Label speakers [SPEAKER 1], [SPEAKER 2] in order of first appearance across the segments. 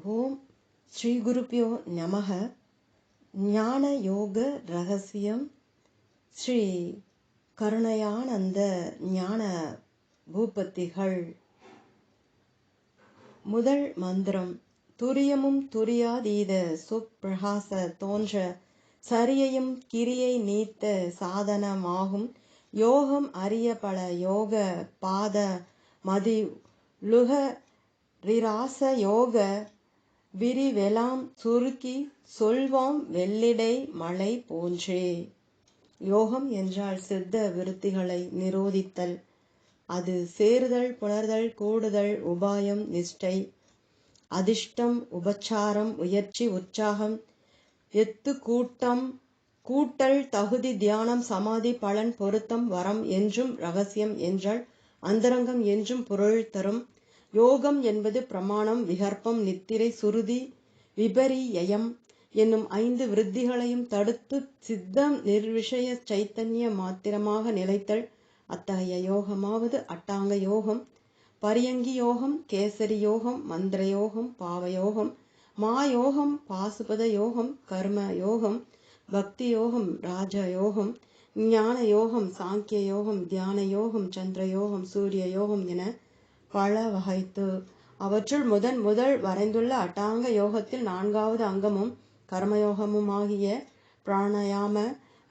[SPEAKER 1] ஓம் ஸ்ரீ குருப்பியோ நமக. ஞான யோக ரகசியம். ஸ்ரீ கருணையானந்த ஞான பூபத்திகள். முதல் மந்திரம் துரியமும் துரியாதீத சுப்பிரகாச தோன்ற சரியையும் கிரியை நீத்த சாதனமாகும். யோகம் அறிய பல யோக பாத மதி லுக ரிராச யோக விரிவெலாம் சுருக்கி சொல்வோம் வெள்ளிடை மழை போன்றே. யோகம் என்றால் சித்த விருத்திகளை நிரோதித்தல். அது சேருதல் புணர்தல் கூடுதல் உபாயம் நிஷ்டை. அதிர்ஷ்டம் உபச்சாரம் முயற்சி உற்சாகம். எத்து கூட்டம் கூட்டல் தகுதி தியானம் சமாதி பலன் பொருத்தம் வரம் என்றும் ரகசியம் என்றால் அந்தரங்கம் என்றும் பொருள் தரும். யோகம் என்பது பிரமாணம் விகற்பம் நித்திரை சுருதி விபரீயம் என்னும் ஐந்து விருத்திகளையும் தடுத்து சித்தம் நிர்விஷய சைத்தன்ய மாத்திரமாக நிலைத்தல். அத்தகைய யோகமாவது அட்டாங்க யோகம் பரியங்கி யோகம் கேசரி யோகம் மந்திர யோகம் பாவயோகம் மாயோகம் பாசுபத யோகம் கர்ம யோகம் பக்தி யோகம் ராஜ யோகம் ஞான யோகம் சாங்கிய யோகம் தியான யோகம் சந்திர யோகம் சூரிய யோகம் என பல வகைத்து அவற்றுள் முதன் முதல் வரைந்துள்ள அட்டாங்க யோகத்தில் நான்காவது அங்கமும் கர்மயோகமுமாகிய பிராணயாம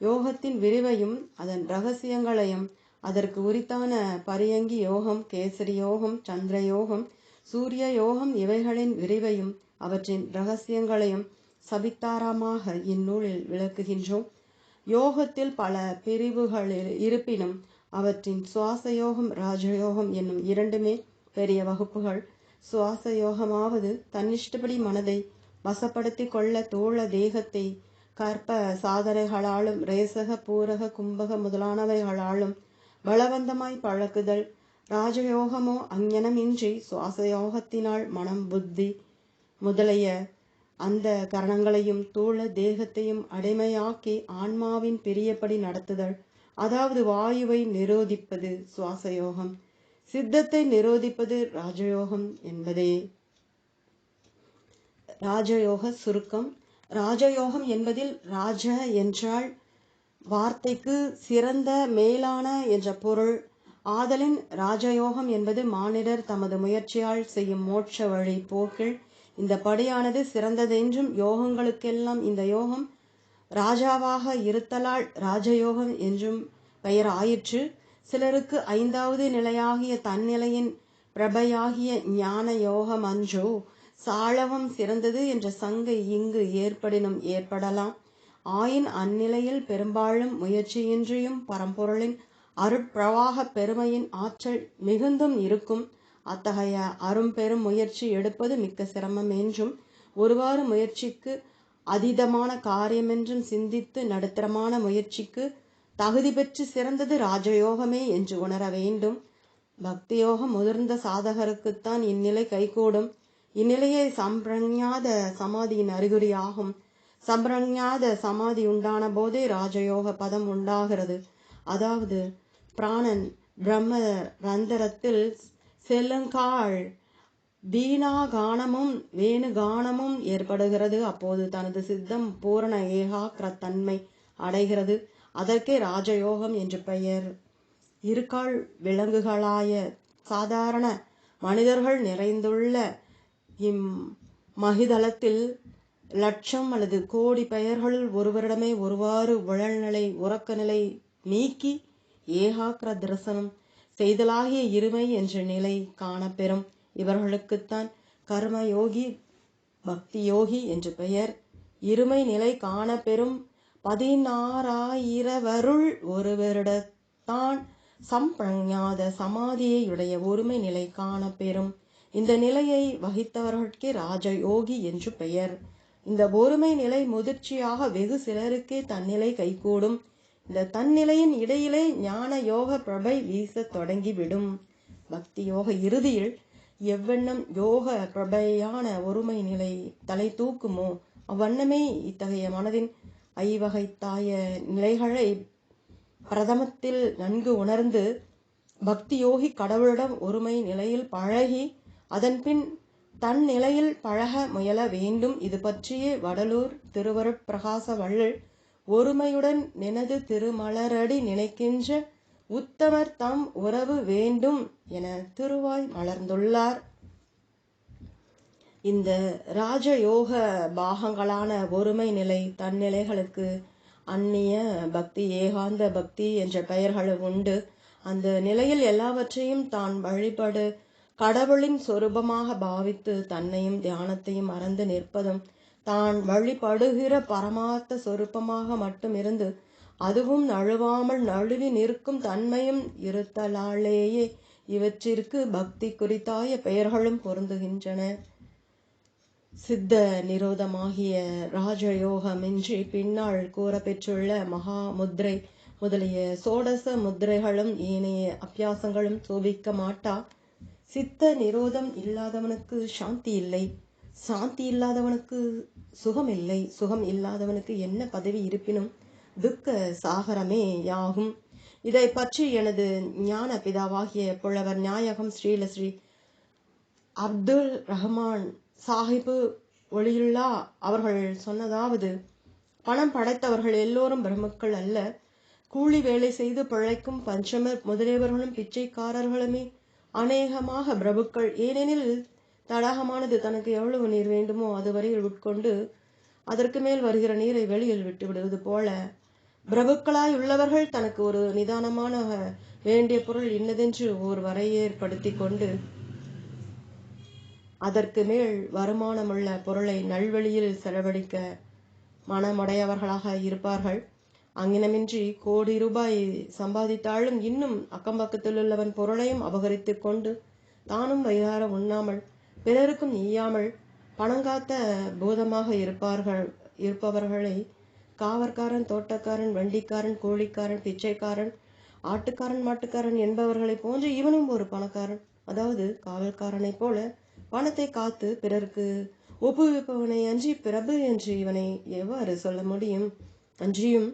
[SPEAKER 1] யோகத்தின் விரிவையும் அதன் ரகசியங்களையும் அதற்கு உரித்தான பரியங்கி யோகம் கேசரி யோகம் சந்திர யோகம் சூரிய யோகம் இவைகளின் விரிவையும் அவற்றின் ரகசியங்களையும் சபித்தாரமாக இந்நூலில் விளக்குகின்றோம். யோகத்தில் பல பிரிவுகள் இருப்பினும் அவற்றின் சுவாச யோகம் ராஜயோகம் என்னும் இரண்டுமே பெரிய வகுப்புகள். சுவாச யோகமாவது தன்னிஷ்டப்படி மனதை வசப்படுத்தி கொள்ள தோழ தேகத்தை கற்ப சாதனைகளாலும் ரேசக பூரக கும்பக முதலானவைகளாலும் பலவந்தமாய் பழக்குதல். ராஜயோகமோ அஞ்ஞனமின்றி சுவாச யோகத்தினால் மனம் புத்தி முதலிய அந்த கரணங்களையும் தூள தேகத்தையும் அடிமையாக்கி ஆன்மாவின் பெரியபடி நடத்துதல். அதாவது வாயுவை நிரோதிப்பது சுவாச யோகம் சித்தத்தை நிரோதிப்பது ராஜயோகம் என்பதே. ராஜயோக சுருக்கம். ராஜயோகம் என்பதில் ராஜ என்றால் வார்த்தைக்கு சிறந்த மேலான என்ற பொருள். ஆதலின் ராஜயோகம் என்பது மானிடர் தமது முயற்சியால் செய்யும் மோட்ச வழி போக்கில். இந்த படியானது சிறந்ததென்றும் யோகங்களுக்கெல்லாம் இந்த யோகம் ராஜாவாக இருத்தலால் ராஜயோகம் என்றும் பெயர் ஆயிற்று. சிலருக்கு ஐந்தாவது நிலையாகிய தன்னிலையின் பிரபையாகிய ஞான யோகம் அன்றோ சாளவம் சிறந்தது என்ற சங்கை இங்கு ஏற்படினும் ஏற்படலாம். ஆயின் அந்நிலையில் பெரும்பாலும் முயற்சியின்றியும் பரம்பொருளின் அருட்பிரவாக பெருமையின் ஆற்றல் மிகுந்தும் இருக்கும். அத்தகைய அரும்பெரும் முயற்சி எடுப்பது மிக்க சிரமம் என்றும் ஒருவாறு முயற்சிக்கு அதீதமான காரியமென்றும் சிந்தித்து நடுத்தரமான முயற்சிக்கு தகுதி பெற்று சிறந்தது ராஜயோகமே என்று உணர வேண்டும். பக்தி யோகம் முதிர்ந்த சாதகருக்குத்தான் இந்நிலை கைகூடும். இந்நிலையை சம்பிரஞாத சமாதியின் அறிகுறியாகும். சம்பிரஞாத சமாதி உண்டான போதே ராஜயோக பதம் உண்டாகிறது. அதாவது பிராணன் பிரம்ம ரந்தரத்தில் செல்லுங்காள் வீணா கானமும் வேணு கானமும் ஏற்படுகிறது. அப்போது தனது சித்தம் பூரண ஏகாக்கிரத்தன்மை அடைகிறது. அதற்கே ராஜயோகம் என்று பெயர். இருக்கால் விலங்குகளாய சாதாரண மனிதர்கள் நிறைந்துள்ள இம் மகிதளத்தில் லட்சம் அல்லது கோடி பெயர்களில் ஒருவரிடமே ஒருவாறு உழல்நிலை உறக்க நிலை நீக்கி ஏகாக்கிர தரிசனம் செய்தலாகிய இருமை என்ற நிலை காணப்பெறும். இவர்களுக்குத்தான் கர்மயோகி பக்தி யோகி என்று பெயர். இருமை நிலை காணப்பெறும் பதினாறாயிரவருள் ஒருவரிடத்தான் சம்பிரஞாத சமாதியையுடைய ஒருமை நிலை காணப்பெறும். இந்த நிலையை வகித்தவர்களுக்கே ராஜயோகி என்று பெயர். இந்த ஒருமை நிலை முதிர்ச்சியாக வெகு சிலருக்கே தன்னிலை கைகூடும். இந்த தன்னிலையின் இடையிலே ஞான யோக பிரபை வீச தொடங்கிவிடும். பக்தி யோக இறுதியில் எவ்வண்ணம் யோக பிரபையான ஒருமை நிலை தலை தூக்குமோ அவ்வண்ணமே இத்தகைய மனதின் ஐவகை தாய நிலைகளை பிரதமத்தில் நன்கு உணர்ந்து பக்தி யோகி கடவுளிடம் ஒருமை நிலையில் பழகி அதன்பின் தன் நிலையில் பழக முயல வேண்டும். இது பற்றியே வடலூர் திருவருட்பிரகாச வள்ளல் ஒருமையுடன் நினது திருமலரடி நினைக்கின்ற உத்தமர் தம் உறவு வேண்டும் என திருவாய் மலர்ந்துள்ளார். இந்த ராஜயோக பாகங்களான ஒருமை நிலை தன்னிலைகளுக்கு அந்நிய பக்தி ஏகாந்த பக்தி என்ற பெயர்களும் உண்டு. அந்த நிலையில் எல்லாவற்றையும் தான் வழிபடு கடவுளின் சொரூபமாக பாவித்து தன்னையும் தியானத்தையும் மறந்து நிற்பதும் தான் வழிபடுகிற பரமார்த்த சொரூபமாக மட்டும் இருந்து அதுவும் நழுவாமல் நழுவி நிற்கும் தன்மையும் இருத்தலாலேயே இவற்றிற்கு பக்தி குறித்தாய பெயர்களும் பொருந்துகின்றன. சித்த நிரோதமாகிய ராஜயோகமின்றி பின்னால் கூறப்பெற்றுள்ள மகா முத்ரை முதலிய சோடச முத்திரைகளும் ஏனைய அபியாசங்களும் சோபிக்க மாட்டா. சித்த நிரோதம் இல்லாதவனுக்கு சாந்தி இல்லை. சாந்தி இல்லாதவனுக்கு சுகம் இல்லை. சுகம் இல்லாதவனுக்கு என்ன பதவி இருப்பினும் துக்க சாகரமே யாகும். இதை பற்றி எனது ஞான பிதாவாகிய புலவர் நாயகம் ஸ்ரீலஸ்ரீ அப்துல் ரஹ்மான் சாஹிபு ஒளியுல்லா அவர்கள் சொன்னதாவது பணம் படைத்தவர்கள் எல்லோரும் பிரமுக்கள் அல்ல. கூலி வேலை செய்து பிழைக்கும் பஞ்சமர் முதலியவர்களும் பிச்சைக்காரர்களுமே அநேகமாக பிரபுக்கள். ஏனெனில் தடாகமானது தனக்கு எவ்வளவு நீர் வேண்டுமோ அதுவரையில் உட்கொண்டு அதற்கு மேல் வருகிற நீரை வெளியில் விட்டு விடுவது போல. பிரபுக்களாய் உள்ளவர்கள் தனக்கு ஒரு நிதானமான வேண்டிய பொருள் இன்னதென்று ஒரு வரையேற்படுத்தி கொண்டு அதற்கு மேல் வருமானமுள்ள பொருளை நல்வழியில் செலவழிக்க மனமுடையவர்களாக இருப்பார்கள். அங்கினமின்றி கோடி ரூபாய் சம்பாதித்தாலும் இன்னும் அக்கம்பக்கத்தில் உள்ளவன் பொருளையும் அபகரித்து கொண்டு தானும் வயிறார உண்ணாமல் பிறருக்கும் ஈயாமல் பணங்காத்த பூதமாக இருப்பார்கள் இருப்பவர்களை காவற்காரன் தோட்டக்காரன் வண்டிக்காரன் கோழிக்காரன் பிச்சைக்காரன் ஆட்டுக்காரன் மாட்டுக்காரன் என்பவர்களை போன்று இவனும் ஒரு பணக்காரன். அதாவது காவல்காரனைப் போல பணத்தை காத்து பிறருக்கு ஒப்புவிப்பவனை அன்றி பிரபு என்று இவனை எவ்வாறு சொல்ல முடியும்? அன்றியும்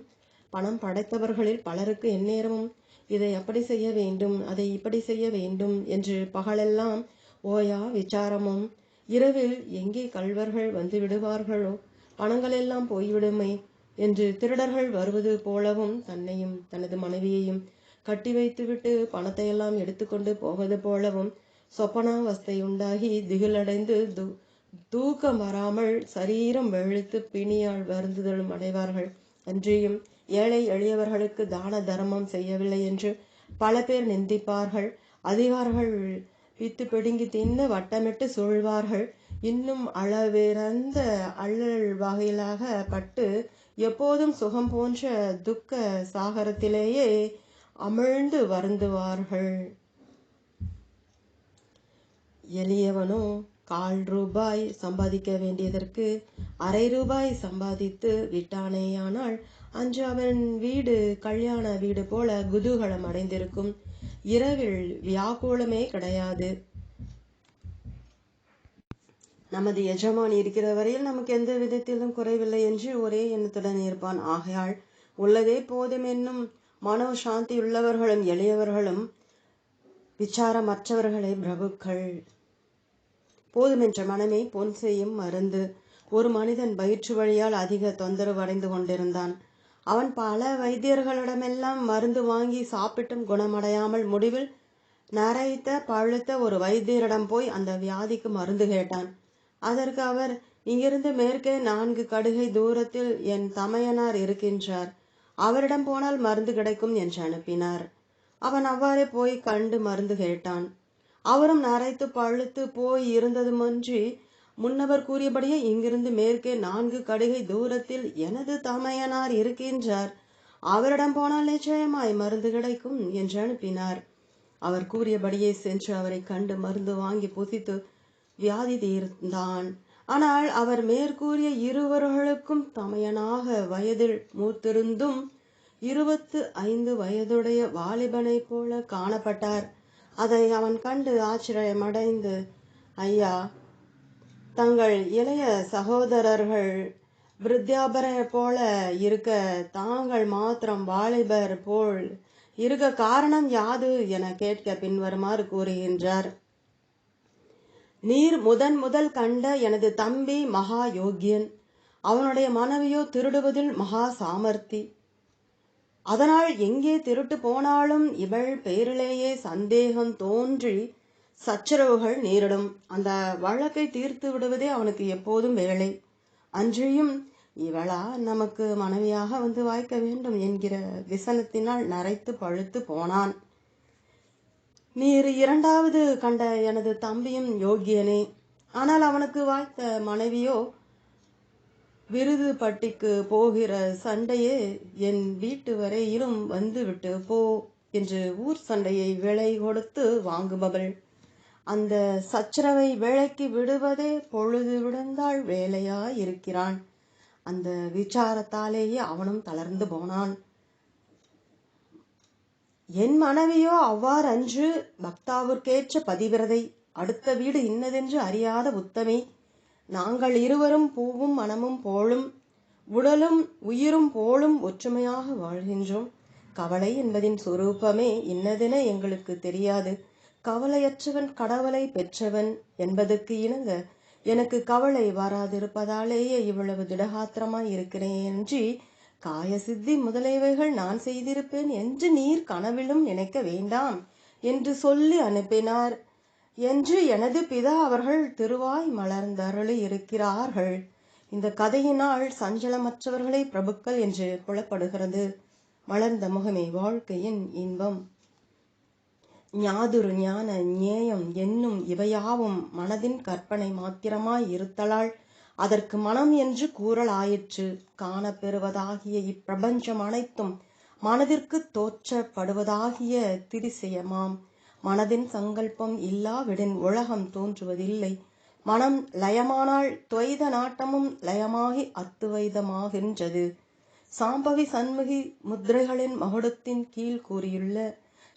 [SPEAKER 1] பணம் படைத்தவர்களில் பலருக்கு எந்நேரமும் இதை அப்படி செய்ய வேண்டும் அதை இப்படி செய்ய வேண்டும் என்று பகலெல்லாம் ஓயா விசாரமும் இரவில் எங்கே கல்வர்கள் வந்து விடுவார்களோ பணங்களெல்லாம் போய்விடுமே என்று திருடர்கள் வருவது போலவும் தன்னையும் தனது மனைவியையும் கட்டி வைத்துவிட்டு பணத்தையெல்லாம் எடுத்துக்கொண்டு போவது போலவும் சொப்பனாவஸ்தை உண்டாகி திகிலடைந்து தூ தூக்கம் வராமல் சரீரம் வெளுத்து பிணியால் வருந்துதலும் அடைவார்கள். அன்றியும் ஏழை எளியவர்களுக்கு தான தர்மம் செய்யவில்லை என்று பல பேர் நிந்திப்பார்கள். அதிகாரிகள் வித்து பிடுங்கி தின்னு வட்டமிட்டு சூழ்வார்கள். இன்னும் அளவிறந்த அள்ளல் வகையிலாக பட்டு எப்போதும் சுகம் போன்ற துக்க சாகரத்திலேயே அமிழ்ந்து வருந்துவார்கள். எளியவனோ கால் ரூபாய் சம்பாதிக்க வேண்டியதற்கு அரை ரூபாய் சம்பாதித்து விட்டானேயானால் அன்று அவன் வீடு கல்யாண வீடு போல குதூகலம் அடைந்திருக்கும். இரவில் வியாக்குலமே கிடையாது. நமது எஜமான் இருக்கிற வரையில் நமக்கு எந்த விதத்திலும் குறைவில்லை என்று ஒரே எண்ணத்துடன் இருப்பான். ஆகையால் உள்ளதே போதும் என்னும் மனோ சாந்தி உள்ளவர்களும் எளியவர்களும் விசாரமற்றவர்களே பிரபுக்கள். போதுமென்ற மனமே பொன் செய்யும் மருந்து. ஒரு மனிதன் வயிற்று வழியால் அதிக தொந்தரவு அடைந்து கொண்டிருந்தான். அவன் பல வைத்தியர்களிடமெல்லாம் மருந்து வாங்கி சாப்பிட்டும் குணமடையாமல் முடிவில் நரைத்த பழுத்த ஒரு வைத்தியரிடம் போய் அந்த வியாதிக்கு மருந்து கேட்டான். அதற்கு அவர் இங்கிருந்து மேற்கே நான்கு கடுகை தூரத்தில் என் தமையனார் இருக்கின்றார். அவரிடம் போனால் மருந்து கிடைக்கும் என்று அனுப்பினார். அவன் அவ்வாறே போய் கண்டு மருந்து கேட்டான். அவரும் நரைத்து பழுத்து போய் இருந்ததுமன்றி முன்னவர் கூறியபடியே இங்கிருந்து மேற்கே நான்கு கடுகை தூரத்தில் எனது தமையனார் இருக்கின்றார். அவரிடம் போனால் நிச்சயமாய் மருந்து கிடைக்கும் என்று அனுப்பினார். அவர் கூறியபடியே சென்று அவரை கண்டு மருந்து வாங்கி புசித்து வியாதி தீர்ந்தான். ஆனால் அவர் மேற்கூறிய இருவர்களுக்கும் தமையனாக வயதில் மூத்திருந்தும் இருபத்து ஐந்து வயதுடைய வாலிபனைப் போல காணப்பட்டார். அதை அவன் கண்டு ஆச்சரியமடைந்து ஐயா தங்கள் இளைய சகோதரர்கள் விருத்தியாபரை போல இருக்க தாங்கள் மாத்திரம் வாலிபர் போல் இருக்க காரணம் யாது? என கேட்க பின்வருமாறு கூறுகின்றார். நீர் முதன் முதல் கண்ட எனது தம்பி மகா யோக்கியன் அவனுடைய மனைவியோ திருடுவதில் மகா சாமர்த்தி. அதனால் எங்கே திருட்டு போனாலும் இவள் பேரிலேயே சந்தேகம் தோன்றி சச்சரவுகள் நேரிடும். அந்த வழக்கை தீர்த்து விடுவதே அவனுக்கு எப்போதும் வேலை. அன்றியும் இவளா நமக்கு மனைவியாக வந்து வாய்க்க வேண்டும் என்கிற விசனத்தினால் நரைத்து பழுத்து போனான். நீர் இரண்டாவது கண்ட எனது தம்பியும் யோகியனே. ஆனால் அவனுக்கு வாய்த்த மனைவியோ விருது பட்டிக்கு போகிற சண்டையே என் வீட்டு வரையிலும் வந்துவிட்டு போ என்று ஊர் சண்டையை விலை கொடுத்து வாங்குபவள். அந்த சச்சரவை விலைக்கு விடுவதே பொழுது விழுந்தாள் வேலையாயிருக்கிறான். அந்த விசாரத்தாலேயே அவனும் தளர்ந்து போனான். என் மனைவியோ அவ்வாறன்று பக்தாவிற்கேற்ற பதிவிரதை அடுத்த வீடு இன்னதென்று அறியாத உத்தமி நாங்கள் இருவரும் பூவும் மனமும் போலும் உடலும் உயிரும் போலும் ஒற்றுமையாக வாழ்கின்றோம். கவலை என்பதின் சொரூபமே இன்னதென எங்களுக்கு தெரியாது. கவலையற்றவன் கடவுளை பெற்றவன் என்பதற்கு இணங்க எனக்கு கவலை வராதிருப்பதாலேயே இவ்வளவு திடகாத்திரமாய் இருக்கிறேன் என்று காய சித்தி முதலியவைகள் நான் செய்திருப்பேன் என்று நீர் கனவிலும் நினைக்க வேண்டாம் என்று சொல்லி அனுப்பினார். என்று எனது பிதா அவர்கள் திருவாய் மலர்ந்தருளி இருக்கிறார்கள். இந்த கதையினால் சஞ்சலமற்றவர்களை பிரபுக்கள் என்று புலப்படுகிறது. மலர்ந்த முகமே வாழ்க்கையின் இன்பம். ஞாதுரு ஞான ஞேயம் என்னும் இவையாவும் மனதின் கற்பனை மாத்திரமாய் இருத்தலால் அதற்கு மனம் என்று கூறலாயிற்று. காணப்பெறுவதாகிய இப்பிரபஞ்சம் அனைத்தும் மனதிற்கு தோற்றப்படுவதாகிய திரிசயமாம். மனதின் சங்கல்பம் இல்லாவிடின் உலகம் தோன்றுவதில்லை. மனம் லயமானால் துவைத நாட்டமும் லயமாகி அத்துவைதமாகின்றது. சாம்பவி சண்முகி முத்திரைகளின் மகுடத்தின் கீழ் கூறியுள்ள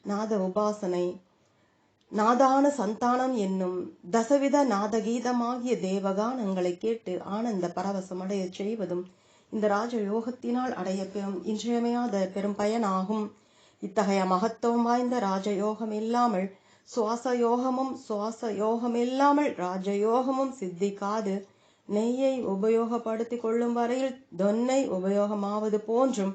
[SPEAKER 1] நாத உபாசனை நாதான சந்தானம் என்னும் தசவித நாதகீதமாகிய தேவகானங்களை கேட்டு ஆனந்த பரவசம் அடைய செய்வதும் இந்த ராஜ யோகத்தினால் அடைய பெறும் இன்றியமையாத பெரும் பயனாகும் இத்தகைய மகத்துவம் வாய்ந்த ராஜயோகம் இல்லாமல் சுவாச யோகமும் சுவாச யோகம் இல்லாமல் ராஜயோகமும் சித்திக்காது. நெய்யை உபயோகப்படுத்திக் கொள்ளும் வரையில் தொன்னை உபயோகமாவது போன்றும்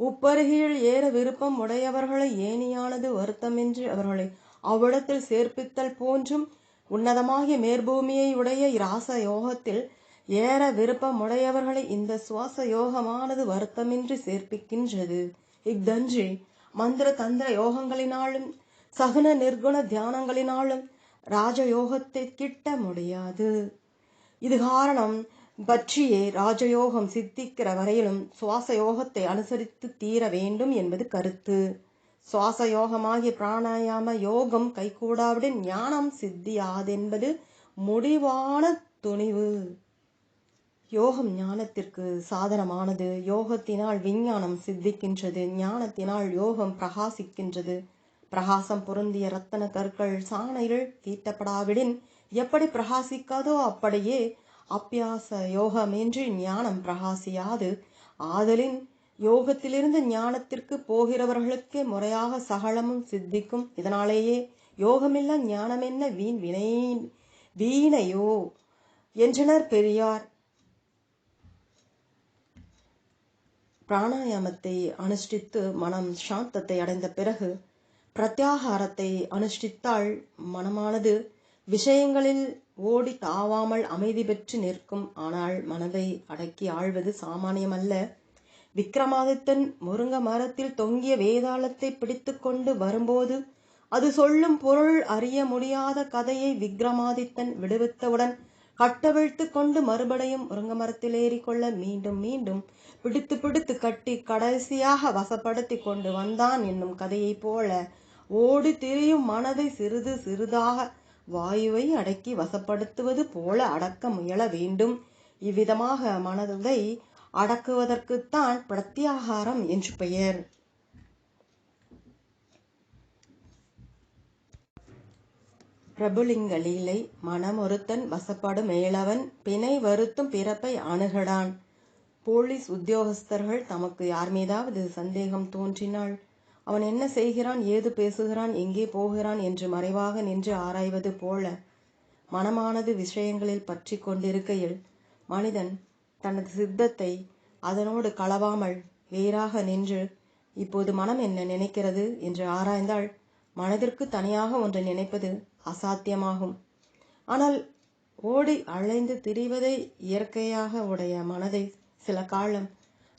[SPEAKER 1] உப்பருகில் ஏற விருப்பம் உடையவர்களை ஏனியானது வருத்தமின்றி அவர்களை அவ்விடத்தில் சேர்ப்பித்தல் போன்றும் உன்னதமாகிய மேற்பூமியை உடைய இராச யோகத்தில் ஏற விருப்பம் உடையவர்களை இந்த சுவாச யோகமானது வருத்தமின்றி சேர்ப்பிக்கின்றது. இஃதன்றி மந்திர தந்திர யோகங்களினாலும் சகுன நிர்குண தியானங்களினாலும் ராஜயோகத்தை கிட்ட முடியாது. இது காரணம் பற்றியே ராஜயோகம் சித்திக்கிற வரையிலும் சுவாச யோகத்தை அனுசரித்து தீர வேண்டும் என்பது கருத்து. சுவாச யோகமாகிய பிராணாயாம யோகம் கைகூடாவிடன் ஞானம் சித்தியாதென்பது முடிவான துணிவு. யோகம் ஞானத்திற்கு சாதனமானது. யோகத்தினால் விஞ்ஞானம் சித்திக்கின்றது. ஞானத்தினால் யோகம் பிரகாசிக்கின்றது. பிரகாசம் பொருந்திய ரத்தன கற்கள் சாணைகள் தீட்டப்படாவிடின் எப்படி பிரகாசிக்காதோ அப்படியே அப்பியாச யோகமின்றி ஞானம் பிரகாசியாது. ஆதலின் யோகத்திலிருந்து ஞானத்திற்கு போகிறவர்களுக்கே முறையாக சகலமும் சித்திக்கும். இதனாலேயே யோகமில்லா ஞானம் என்ன வீண் வினை வீணையோ? என்றனர் பெரியார். பிராணாயாமத்தை அனுஷ்டித்து மனம் சாந்தத்தை அடைந்த பிறகு பிரத்யாகாரத்தை அனுஷ்டித்தால் மனமானது விஷயங்களில் ஓடி தாவாமல் அமைதி பெற்று நிற்கும். ஆனால் மனதை அடக்கி ஆழ்வது சாமானியமல்ல. விக்ரமாதித்தன் முருங்க மரத்தில் தொங்கிய வேதாளத்தை பிடித்துக்கொண்டு வரும்போது அது சொல்லும் பொருள் அறிய முடியாத கதையை விக்ரமாதித்தன் விடுவித்தவுடன் கட்டவிழ்த்து கொண்டு மறுபடியும் முருங்க மரத்தில் ஏறிக்கொள்ள மீண்டும் மீண்டும் பிடித்து பிடித்து கட்டி கடைசியாக வசப்படுத்தி கொண்டு வந்தான் என்னும் கதையைப் போல. ஓடி திரியும் மனதை சிறிது சிறிதாக வாயுவை அடக்கி வசப்படுத்துவது போல அடக்க முயல வேண்டும். இவ்விதமாக மனதை அடக்குவதற்குத்தான் பிரத்யாகாரம் என்று பெயர். பிரபுலிங்க லீலை மனமொருத்தன் வசப்படும் மேலவன் பிணை வருத்தும் பிறப்பை அணுகடான் போலீஸ் உத்தியோகஸ்தர்கள் தமக்கு யார் மீதாவது சந்தேகம் தோன்றினால் அவன் என்ன செய்கிறான் ஏது பேசுகிறான் எங்கே போகிறான் என்று மறைவாக நின்று ஆராய்வது போல மனமானது விஷயங்களில் பற்றி கொண்டிருக்கையில் மனிதன் தனது சித்தத்தை அதனோடு கலவாமல் வேறாக நின்று இப்போது மனம் என்ன நினைக்கிறது? என்று ஆராய்ந்தால் மனதிற்கு தனியாக ஒன்றை நினைப்பது அசாத்தியமாகும். ஆனால் ஓடி அலைந்து திரிவதை இயற்கையாக உடைய மனதை சில காலம்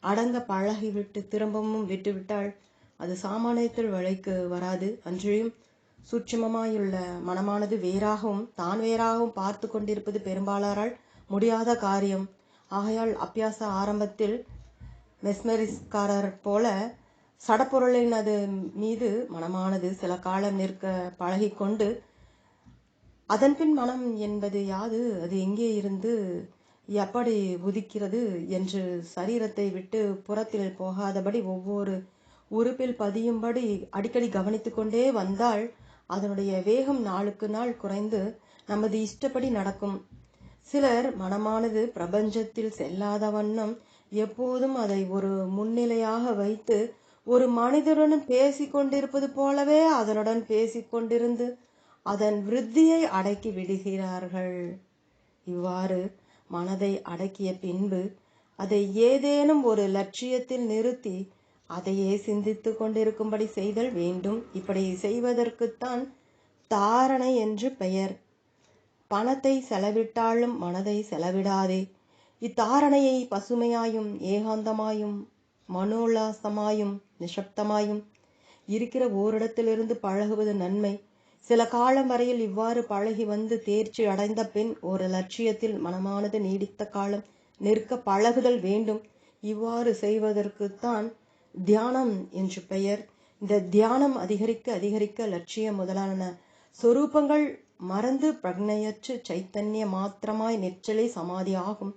[SPEAKER 1] அடங்க பழகிவிட்டு திரும்பவும் விட்டுவிட்டால் அது சாமானியத்தில் வழிக்கு வராது. அன்றியும் சூட்சமமாயுள்ள மனமானது வேறாகவும் தான் வேறாகவும் பார்த்து கொண்டிருப்பது பெரும்பாலாரால் முடியாத காரியம். ஆகையால் அப்பியாச ஆரம்பத்தில் மெஸ்மரிஸ்காரர் போல சடப்பொருளின் அது மீது மனமானது சில காலம் நிற்க பழகிக்கொண்டு அதன்பின் மனம் என்பது யாது அது எங்கே இருந்து எப்படி உதிக்கிறது என்று சரீரத்தை விட்டு புறத்தில் போகாதபடி ஒவ்வொரு உறுப்பில் பதியும்படி அடிக்கடி கவனித்து கொண்டே வந்தால் அதனுடைய வேகம் நாளுக்கு நாள் குறைந்து நமது இஷ்டப்படி நடக்கும். சிலர் மனமானது பிரபஞ்சத்தில் செல்லாத வண்ணம் எப்போதும் அதை ஒரு முன்னிலையாக வைத்து ஒரு மனிதருடன் பேசி கொண்டிருப்பது போலவே அதனுடன் பேசி கொண்டிருந்து அதன் விருத்தியை அடக்கி விடுகிறார்கள். இவ்வாறு மனதை அடக்கிய பின்பு அதை ஏதேனும் ஒரு லட்சியத்தில் நிறுத்தி அதையே சிந்தித்து கொண்டிருக்கும்படி செய்தல் வேண்டும். இப்படி செய்வதற்குத்தான் தாரணை என்று பெயர். பணத்தை செலவிட்டாலும் மனதை செலவிடாதே. இத்தாரணையை பசுமையாயும் ஏகாந்தமாயும் மனோல்லாசமாயும் நிசப்தமாயும் இருக்கிற ஓரிடத்திலிருந்து பழகுவது நன்மை. சில காலம் வரையில் இவ்வாறு பழகி வந்து தேர்ச்சி அடைந்த பின் ஒரு லட்சியத்தில் மனமானது நீடித்த காலம் நிற்க பழகுதல் வேண்டும். இவ்வாறு செய்வதற்குத்தான் தியானம் என்று பெயர். இந்த தியானம் அதிகரிக்க அதிகரிக்க லட்சியம் முதலான சொரூபங்கள் மறந்து பிரக்னையற்று சைத்தன்ய மாத்திரமாய் நெற்றலை சமாதி ஆகும்.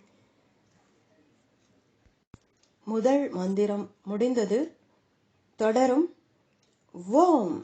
[SPEAKER 1] முதல் மந்திரம் முடிந்தது. தொடரும். ஓம்.